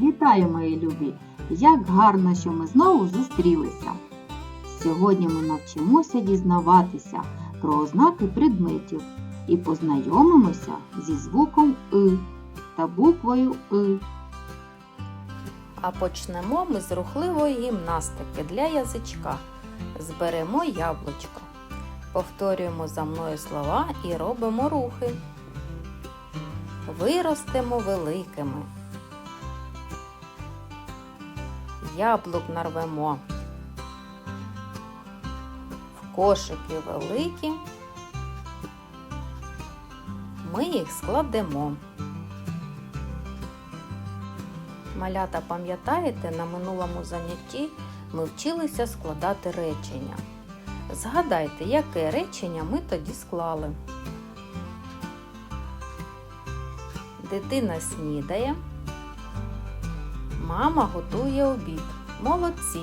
Вітаю, мої любі! Як гарно, що ми знову зустрілися! Сьогодні ми навчимося дізнаватися про ознаки предметів і познайомимося зі звуком И та буквою И. А почнемо ми з рухливої гімнастики для язичка. Зберемо яблучко. Повторюємо за мною слова і робимо рухи. Виростемо великими. Яблук нарвемо. В кошики великі. Ми їх складемо. Малята, пам'ятаєте, на минулому занятті ми вчилися складати речення. Згадайте, яке речення ми тоді склали. Дитина снідає. Мама готує обід. Молодці.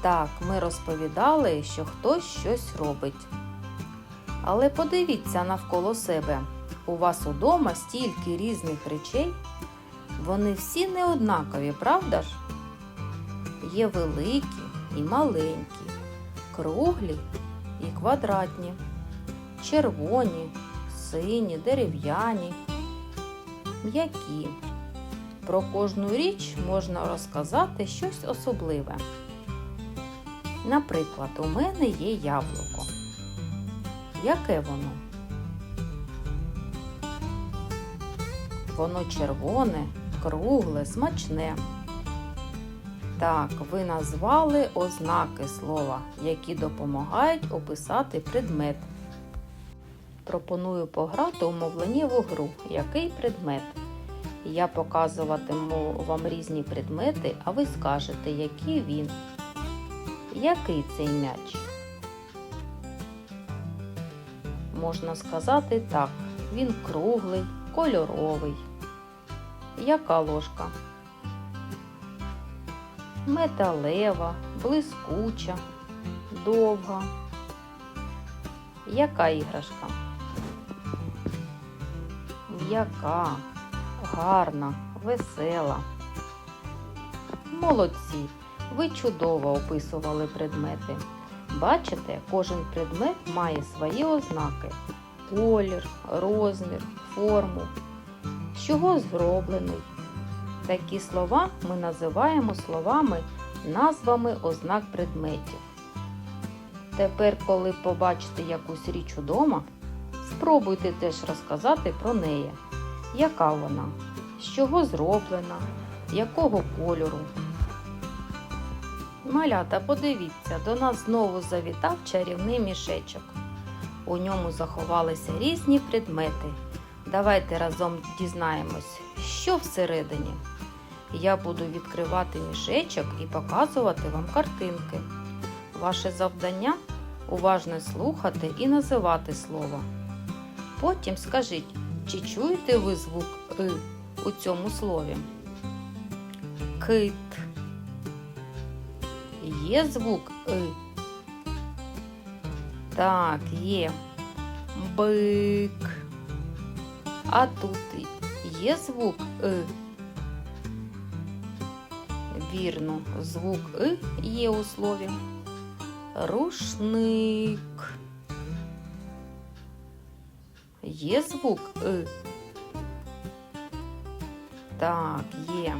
Так, ми розповідали, що хтось щось робить. Але подивіться навколо себе. У вас удома стільки різних речей. Вони всі не однакові, правда ж? Є великі і маленькі, круглі і квадратні, червоні, сині, дерев'яні, м'які. Про кожну річ можна розказати щось особливе. Наприклад, у мене є яблуко. Яке воно? Воно червоне, кругле, смачне. Так, ви назвали ознаки слова, які допомагають описати предмет. Пропоную пограти у мовленнєву гру. Який предмет? Я показуватиму вам різні предмети, а ви скажете, який він. Який цей м'яч? Можна сказати так, він круглий, кольоровий. Яка ложка? Металева, блискуча, довга. Яка іграшка? М'яка, гарна, весела. Молодці! Ви чудово описували предмети. Бачите, кожен предмет має свої ознаки: колір, розмір, форму, з чого зроблений. Такі слова ми називаємо словами, назвами ознак предметів. Тепер, коли побачите якусь річ удома, спробуйте теж розказати про неї. Яка вона, з чого зроблена, якого кольору. Малята, подивіться, до нас знову завітав чарівний мішечок. У ньому заховалися різні предмети. Давайте разом дізнаємось, що всередині. Я буду відкривати мішечок і показувати вам картинки. Ваше завдання уважно слухати і називати слово. Потім скажіть, чи чуєте ви звук И у цьому слові? Кит. Є звук И? Так, є. Бик. А тут є звук И? Вірно, звук И є у слові. Рушник. Є звук И? Так, є.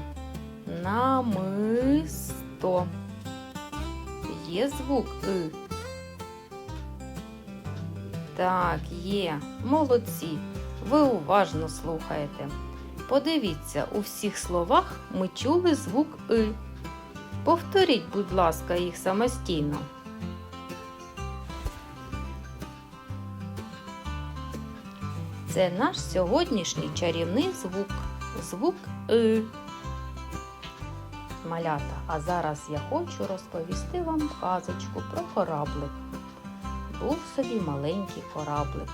Намисто. Є звук И? Так, є. Молодці. Ви уважно слухаєте. Подивіться, у всіх словах ми чули звук И. Повторіть, будь ласка, їх самостійно. Це наш сьогоднішній чарівний звук. Звук И. Малята, а зараз я хочу розповісти вам казочку про кораблик. Був собі маленький кораблик.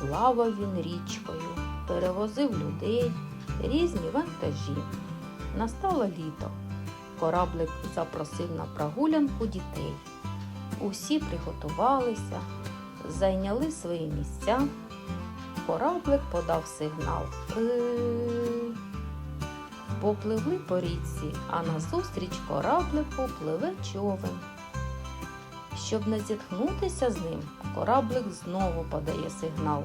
Плавав він річкою, перевозив людей, різні вантажі. Настало літо. Кораблик запросив на прогулянку дітей. Усі приготувалися, зайняли свої місця. Кораблик подав сигнал. Попливли по річці, а назустріч кораблику пливе човен. Щоб не зіткнутися з ним, кораблик знову подає сигнал.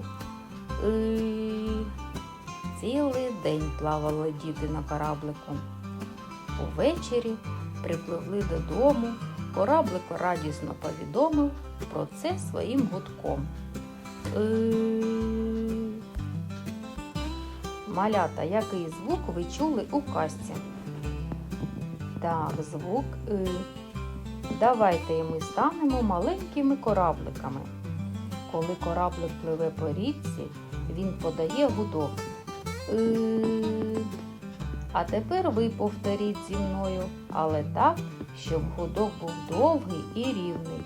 Цілий день плавали діти на кораблику. Увечері припливли додому, кораблик радісно повідомив про це своїм гудком. «Е». Малята, який звук ви чули у казці? Так, звук «и». Давайте і ми станемо маленькими корабликами. Коли кораблик пливе по річці, він подає гудок. «И». А тепер ви повторіть зі мною, але так, щоб гудок був довгий і рівний,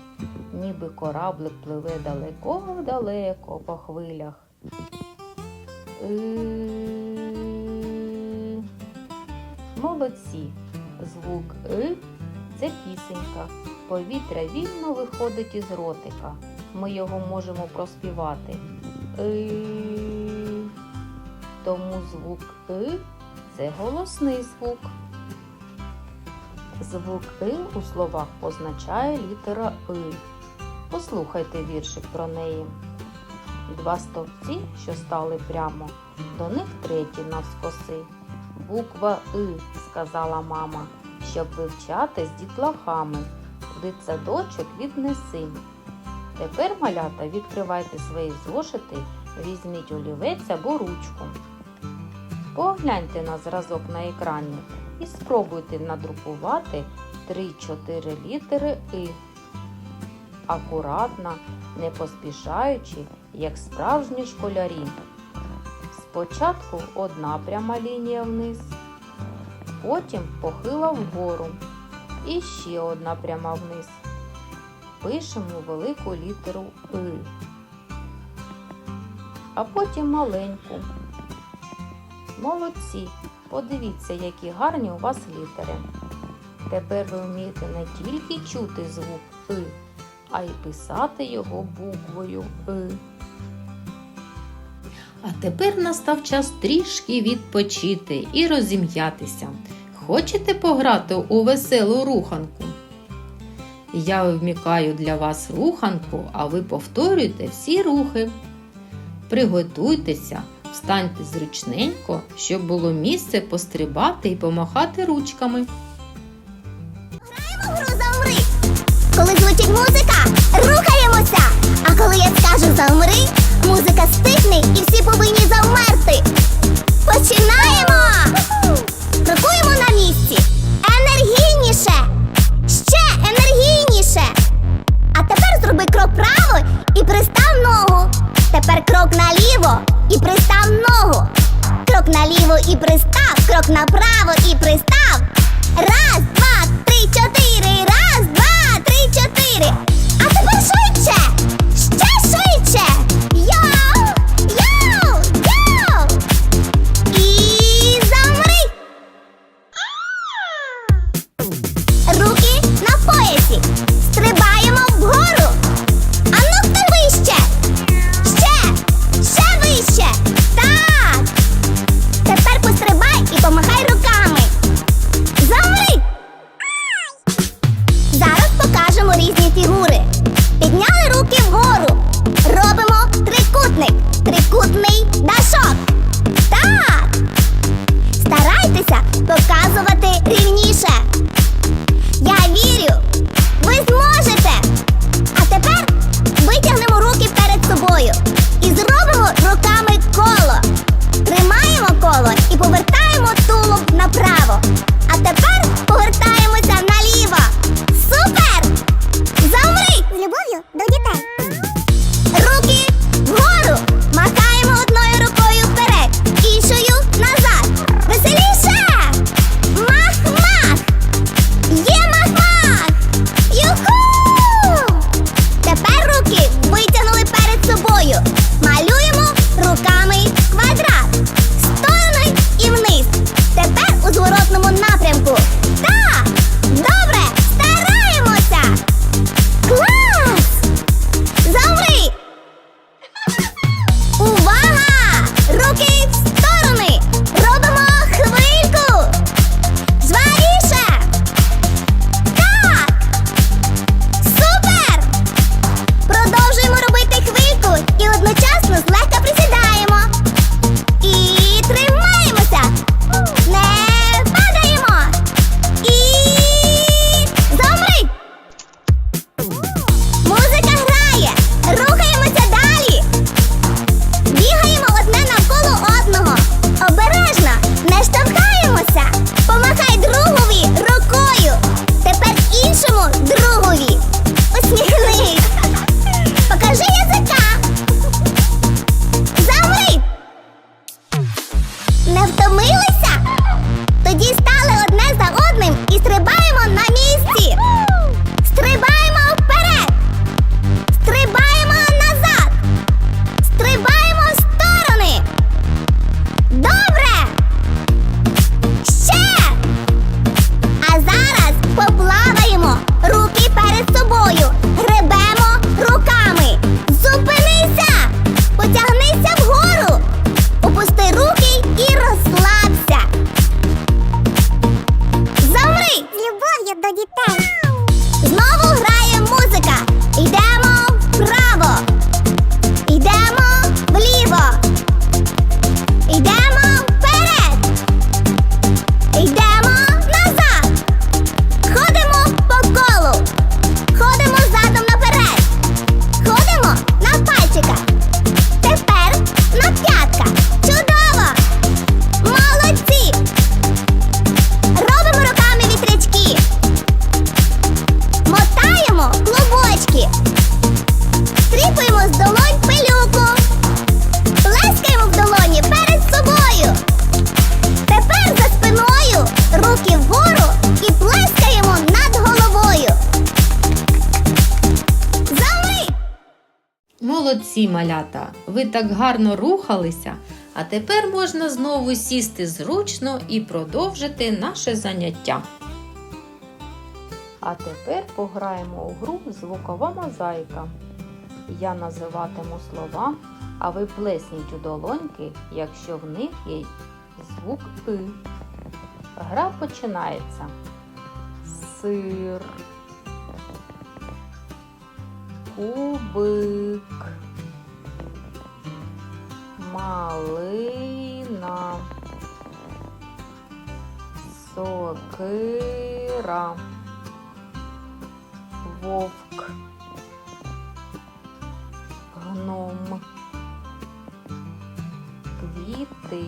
ніби кораблик пливе далеко-далеко по хвилях. «И». Молодці. Звук И це пісенька. Повітря вільно виходить із ротика. Ми його можемо проспівати. Тому звук И це голосний звук. Звук И у словах позначає літера И. Послухайте віршик про неї. Два стовпці, що стали прямо, до них третій навскоси. Буква И, сказала мама, щоб вивчати з дітлахами. В дитсадочок віднеси. Тепер, малята, відкривайте свої зошити, візьміть олівець або ручку. Погляньте на зразок на екрані і спробуйте надрукувати 3-4 літери И. Акуратно, не поспішаючи, як справжні школярі. Спочатку одна пряма лінія вниз, потім похила вгору і ще одна пряма вниз. Пишемо велику літеру И, а потім маленьку. Молодці! Подивіться, які гарні у вас літери. Тепер ви вмієте не тільки чути звук И, а й писати його буквою И. А тепер настав час трішки відпочити і розім'ятися. Хочете пограти у веселу руханку? Я вмікаю для вас руханку, а ви повторюйте всі рухи. Приготуйтеся, встаньте зручненько, щоб було місце пострибати і помахати ручками. Граємо Гру замри. Коли звучить музика, скажу замри, музика стихне і всі повинні завмерти. Починаємо! Молодці, малята! Ви так гарно рухалися, а тепер можна знову сісти зручно і продовжити наше заняття. А тепер пограємо у гру Звукова мозаїка. Я називатиму слова, а ви плесніть у долоньки, якщо в них є звук И. Гра починається. Сир. Кубик. Малина. Сокира. Вовк. Гном. Квіти.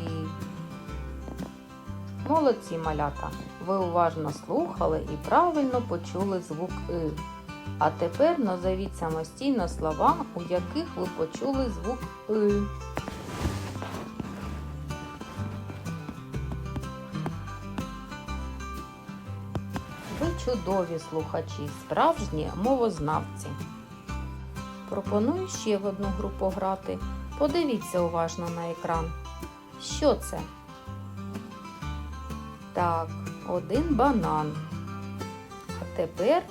Молодці малята. Ви уважно слухали і правильно почули звук И. А тепер назовіть самостійно слова, у яких ви почули звук И. чудові слухачі, справжні мовознавці. Пропоную ще в одну гру пограти. Подивіться уважно на екран. Що це? Так, один банан. А тепер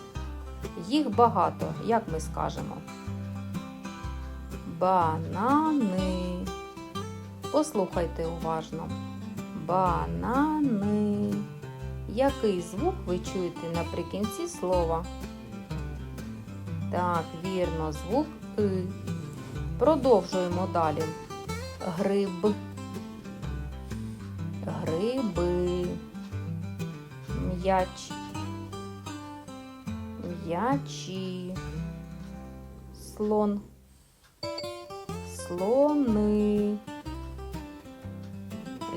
їх багато, як ми скажемо. Банани. Послухайте уважно. Банани. Який звук ви чуєте наприкінці слова? Так, вірно, звук И. Продовжуємо далі. Гриб. Гриби. М'яч. М'ячі. Слон. Слони.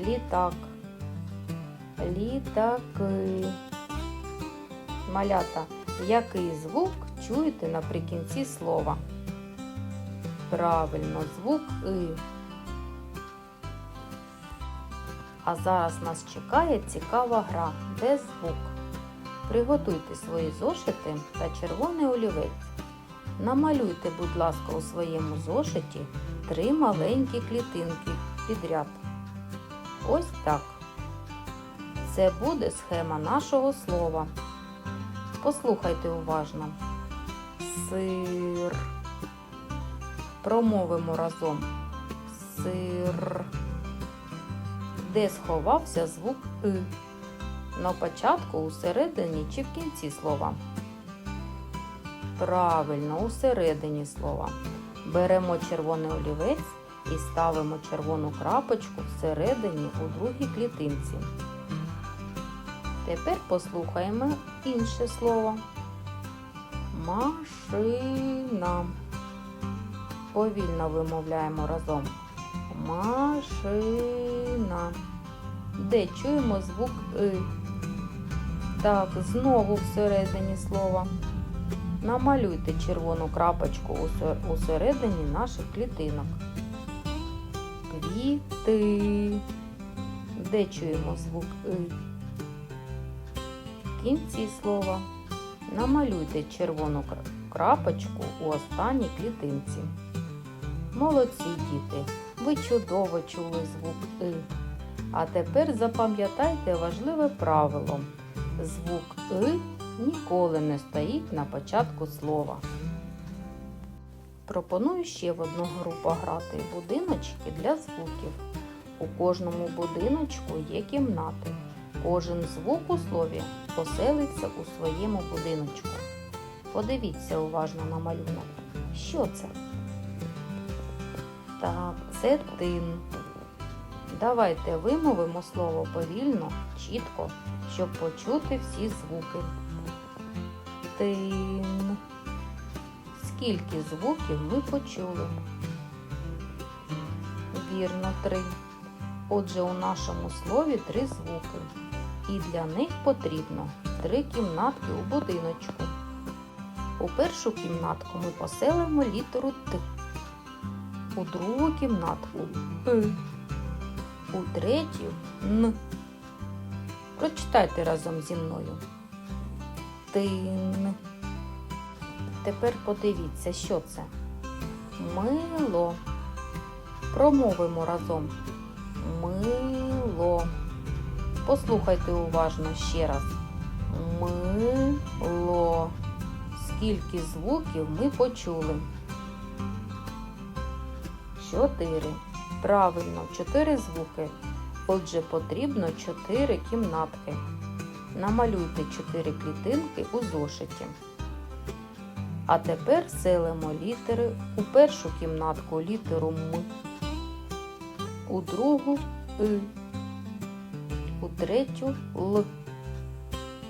Літак. Літаки. Малята. Який звук чуєте наприкінці слова? Правильно, звук И. А зараз нас чекає цікава гра, де звук. Приготуйте свої зошити та червоний олівець. Намалюйте, будь ласка, у своєму зошиті три маленькі клітинки підряд. Ось так. Це буде схема нашого слова. Послухайте уважно. Сир. Промовимо разом. Сир. Де сховався звук И? На початку, усередині чи в кінці слова? Правильно, усередині слова. Беремо червоний олівець і ставимо червону крапочку всередині у другій клітинці. Тепер послухаємо інше слово. Машина. Повільно вимовляємо разом. Машина. Де чуємо звук И. Так, знову всередині слова. Намалюйте червону крапочку усередині наших клітинок. Квіти. Де чуємо звук И? Кінці слова. Намалюйте червону крапочку у останній клітинці. Молодці діти, ви чудово чули звук И. А тепер запам'ятайте важливе правило. Звук И ніколи не стоїть на початку слова. Пропоную ще в одну гру пограти будиночки для звуків. У кожному будиночку є кімнати. Кожен звук у слові поселиться у своєму будиночку. Подивіться уважно на малюнок. Що це? Так, це тин. Давайте вимовимо слово повільно, чітко, щоб почути всі звуки. Тин. Скільки звуків ми почули? Вірно, три. Отже, у нашому слові три звуки. І для них потрібно три кімнатки у будиночку. У першу кімнатку ми поселимо літеру Т. У другу кімнатку И. У третю Н. Прочитайте разом зі мною. Тин. Тепер подивіться, що це. Мило. Промовимо разом. Мило. Послухайте уважно ще раз. Мило. Скільки звуків ми почули? Чотири. Правильно, чотири звуки. Отже, потрібно чотири кімнатки. Намалюйте чотири клітинки у зошиті. А тепер селимо літери у першу кімнатку літеру М, у другу И, третю Л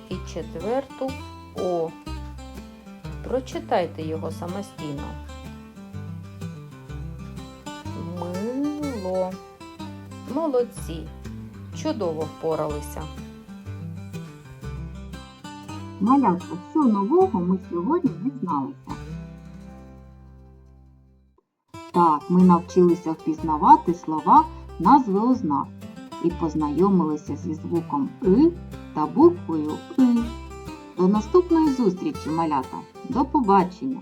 і четверту О. Прочитайте його самостійно. Мило. Молодці. Чудово впоралися. Малятка, що нового ми сьогодні дізналися? Так, ми навчилися впізнавати слова назви ознак і познайомилися зі звуком И та буквою И. До наступної зустрічі, малята. До побачення!